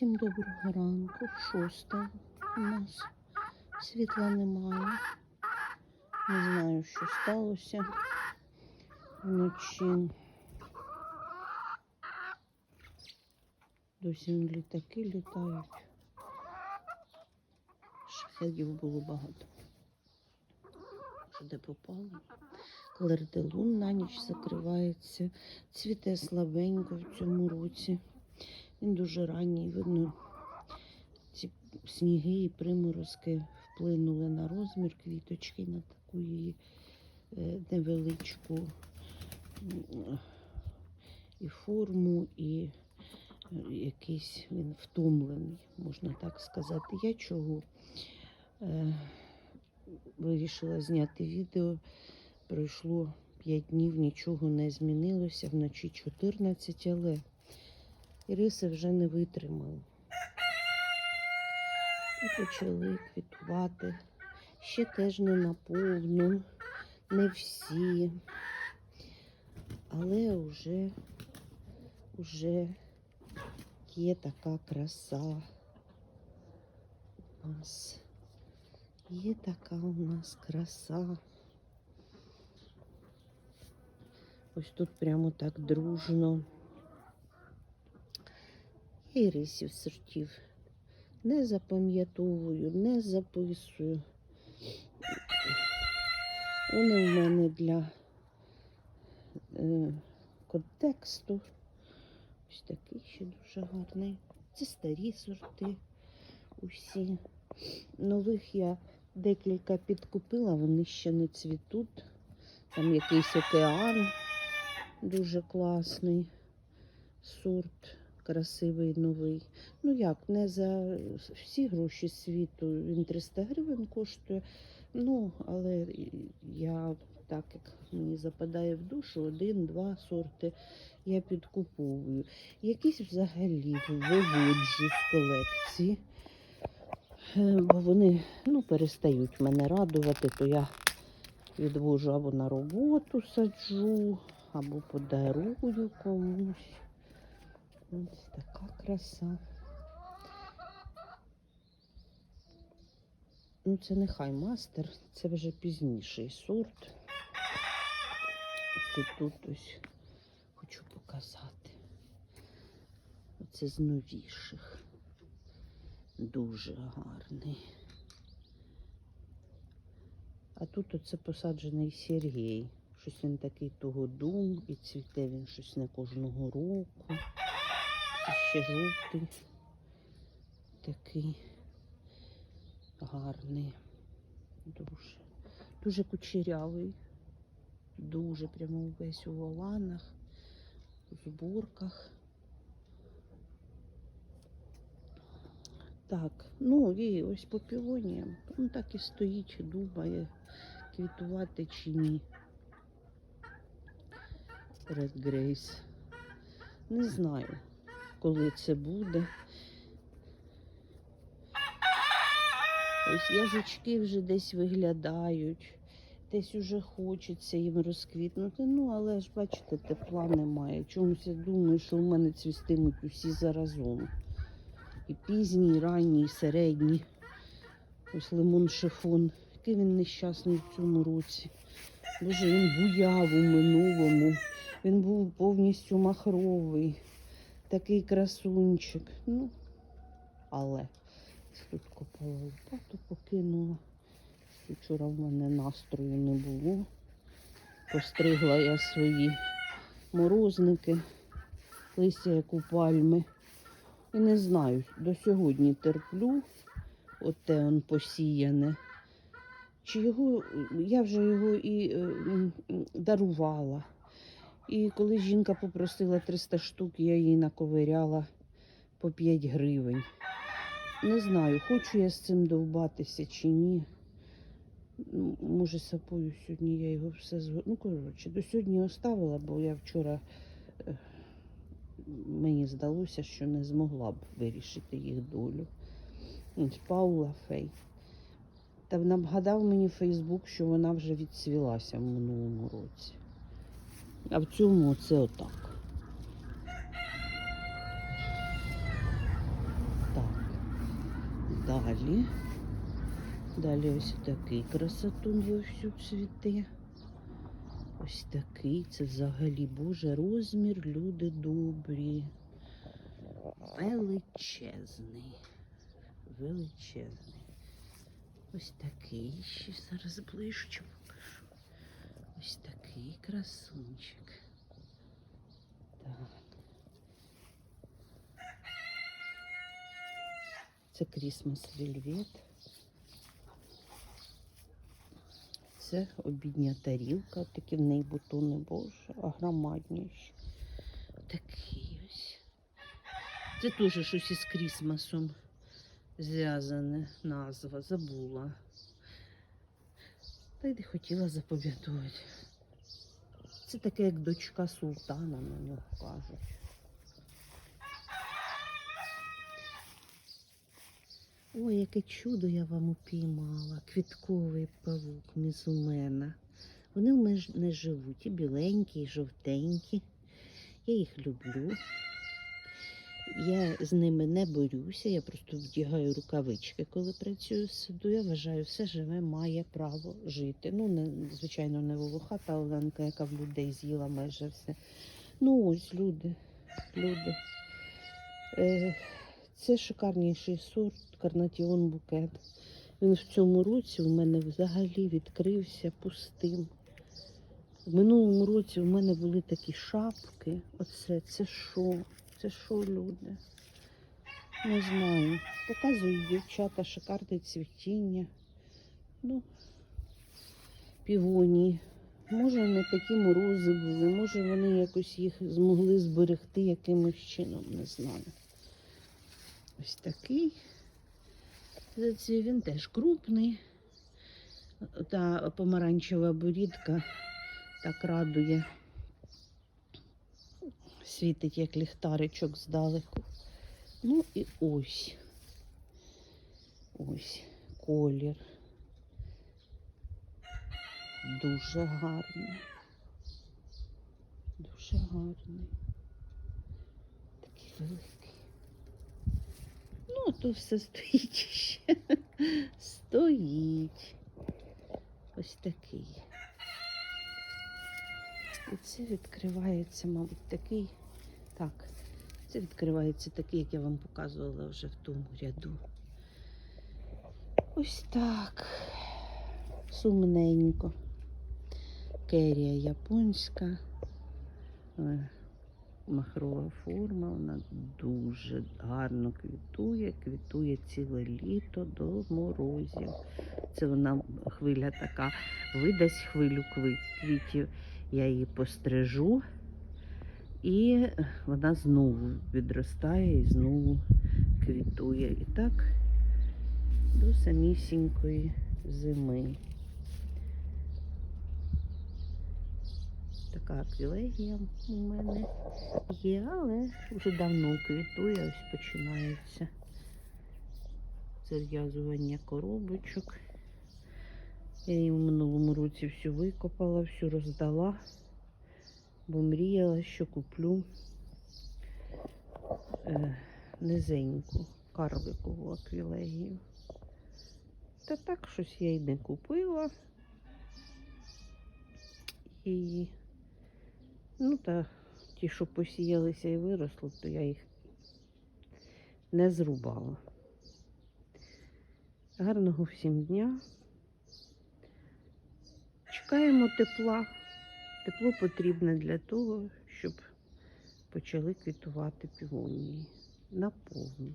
Всім доброго ранку. Шоста у нас. Світла немає. Не знаю, що сталося вночі. Досі літаки літають. Шахедів було багато. Де попало? Клерделун на ніч закривається. Цвіте слабенько в цьому році. Він дуже ранній, видно, ці сніги і приморозки вплинули на розмір квіточки, на таку її е, невеличку і форму, і е, якийсь він втомлений, можна так сказати. Я чого е, вирішила зняти відео. Пройшло 5 днів, нічого не змінилося, вночі 14, але Іриси вже не витримали. І почали квітувати. Ще теж не наповну, не всі. Але вже, вже є така краса у нас. Є така у нас краса. Ось тут прямо так дружно. І рисів сортів. Не запам'ятовую, не записую. Вони в мене для е, контексту. Ось такий ще дуже гарний. Це старі сорти усі. Нових я декілька підкупила, вони ще не цвітуть. Там якийсь океан дуже класний сорт, красивий новий. Ну як, не за всі гроші світу. Він 300 гривень коштує. Ну, але я так як мені западає в душу, один-два сорти я підкуповую. Якісь взагалі виводжу з колекції. Е, Бо вони ну, перестають мене радувати, то я відвожу або на роботу саджу, або подарую комусь. Ось така краса. Ну, це не хай мастер, це вже пізніший сорт. Ось тут ось хочу показати. Оце з новіших. Дуже гарний. А тут оце посаджений Сергій. Щось він такий того дум і цвіте він щось не кожного року. Ще жовтий. Такий гарний. Дуже. Дуже кучерявий. Дуже прямо весь у воланах, у зборках. Так, ну і ось по пілоніям. Ну так і стоїть, думає, квітувати чи ні. Red Grace. Не знаю, коли це буде. Ось язички вже десь виглядають, десь уже хочеться їм розквітнути. Ну, але ж бачите, тепла немає. Чомусь я думаю, що в мене цвістимуть усі заразом. І пізній, і ранній, і середній. Ось лимон шифон. Який він нещасний в цьому році. Боже, він буяв у минулому. Він був повністю махровий. Такий красунчик. Ну, але тут копала лопату, покинула. Вчора в мене настрою не було. Постригла я свої морозники, листя як у пальми. І не знаю, до сьогодні терплю, оте он посіяне. Чи його, я вже його і е, дарувала. І коли жінка попросила 300 штук, я їй наковиряла по 5 гривень. Не знаю, хочу я з цим довбатися чи ні. Ну, Може, сапою сьогодні я його все зго... Ну, коротше, до сьогодні оставила, бо я вчора е, мені здалося, що не змогла б вирішити їх долю. Паула Фей. Та нагадав мені Фейсбук, що вона вже відцвілася в минулому році. А в цьому це отак. далі. Далі ось такий красотун вовсю цвіте. Ось такий, це взагалі Боже розмір, люди добрі. Величезний. Величезний. Ось такий ще зараз ближче. Ось такий красунчик. Так. Це Крісмас Вельвет. Це обідня тарілка, такі в неї бутони боже, а громадніші. Такий ось. Це теж щось із Крісмасом зв'язане назва, забула. Та й не хотіла запам'ятувати. Це таке, як дочка султана на нього кажуть. Ой, яке чудо я вам упіймала. Квітковий павук мізумена. Вони в мене живуть і біленькі, і жовтенькі. Я їх люблю. Я з ними не борюся, я просто вдягаю рукавички, коли працюю в саду. Я вважаю, все живе має право жити. Ну, не, звичайно, не волохата Оленка, яка в людей з'їла майже все. Ну ось люди, люди. Е, це шикарніший сорт Карнатіон Букет. Він в цьому році у мене взагалі відкрився пустим. В минулому році у мене були такі шапки. Оце, це що? Це що, люди? Не знаю. Показують дівчата шикарне цвітіння. Ну, півонії. Може, не такі морози були, може вони якось їх змогли зберегти якимось чином, не знаю. Ось такий. Він теж крупний. Та помаранчева борідка так радує. Світить як ліхтаричок здалеку. Ну і ось. Ось колір. Дуже гарний. Дуже гарний. Такий великий. Ну, а то все стоїть ще. Стоїть. Ось такий. І це відкривається, мабуть, такий. Так, це відкривається такий, як я вам показувала вже в тому ряду. Ось так. Сумненько. Керія японська. Е, Махрова форма, вона дуже гарно квітує, квітує ціле літо до морозів. Це вона хвиля така, видасть хвилю квітів. Я її пострижу, і вона знову відростає і знову квітує. І так до самісінької зими. Така аквілегія у мене є, але вже давно квітує, ось починається зав'язування коробочок. Я її в минулому році всю викопала, всю роздала, бо мріяла, що куплю е, низеньку карликову аквілегію. Та так щось я й не купила. І ну та ті, що посіялися і виросли, то я їх не зрубала. Гарного всім дня. Чекаємо тепла. Тепло потрібне для того, щоб почали квітувати півонії наповну.